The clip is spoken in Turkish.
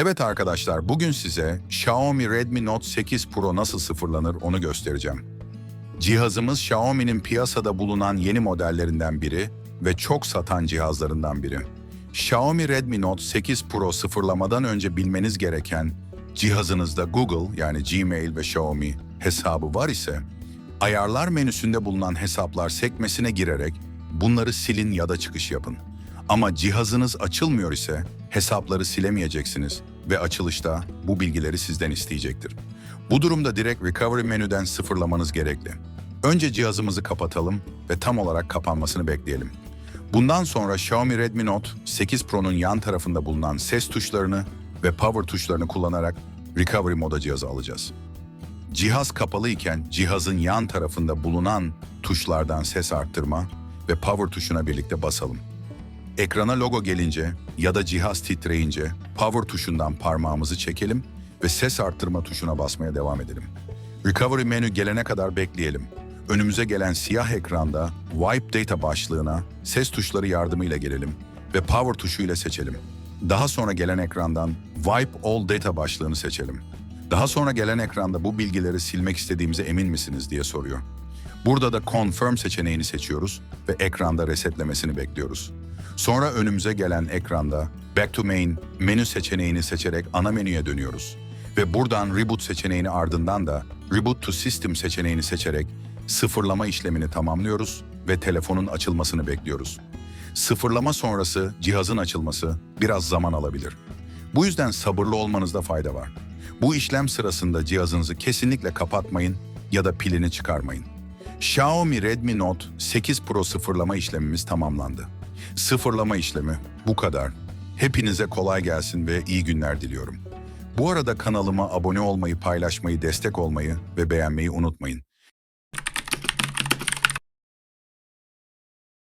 Evet arkadaşlar, bugün size Xiaomi Redmi Note 8 Pro nasıl sıfırlanır onu göstereceğim. Cihazımız Xiaomi'nin piyasada bulunan yeni modellerinden biri ve çok satan cihazlarından biri. Xiaomi Redmi Note 8 Pro sıfırlamadan önce bilmeniz gereken cihazınızda Google yani Gmail ve Xiaomi hesabı var ise ayarlar menüsünde bulunan hesaplar sekmesine girerek bunları silin ya da çıkış yapın. Ama cihazınız açılmıyor ise hesapları silemeyeceksiniz ve açılışta bu bilgileri sizden isteyecektir. Bu durumda direkt recovery menüden sıfırlamanız gerekli. Önce cihazımızı kapatalım ve tam olarak kapanmasını bekleyelim. Bundan sonra Xiaomi Redmi Note 8 Pro'nun yan tarafında bulunan ses tuşlarını ve power tuşlarını kullanarak recovery moda cihazı alacağız. Cihaz kapalı iken cihazın yan tarafında bulunan tuşlardan ses arttırma ve power tuşuna birlikte basalım. Ekrana logo gelince ya da cihaz titreyince power tuşundan parmağımızı çekelim ve ses arttırma tuşuna basmaya devam edelim. Recovery menü gelene kadar bekleyelim. Önümüze gelen siyah ekranda Wipe Data başlığına ses tuşları yardımıyla gelelim ve power tuşuyla seçelim. Daha sonra gelen ekrandan Wipe All Data başlığını seçelim. Daha sonra gelen ekranda bu bilgileri silmek istediğimize emin misiniz diye soruyor. Burada da Confirm seçeneğini seçiyoruz ve ekranda resetlemesini bekliyoruz. Sonra önümüze gelen ekranda Back to Main menü seçeneğini seçerek ana menüye dönüyoruz. Ve buradan Reboot seçeneğini ardından da Reboot to System seçeneğini seçerek sıfırlama işlemini tamamlıyoruz ve telefonun açılmasını bekliyoruz. Sıfırlama sonrası cihazın açılması biraz zaman alabilir. Bu yüzden sabırlı olmanızda fayda var. Bu işlem sırasında cihazınızı kesinlikle kapatmayın ya da pilini çıkarmayın. Xiaomi Redmi Note 8 Pro sıfırlama işlemimiz tamamlandı. Sıfırlama işlemi bu kadar. Hepinize kolay gelsin ve iyi günler diliyorum. Bu arada kanalıma abone olmayı, paylaşmayı, destek olmayı ve beğenmeyi unutmayın.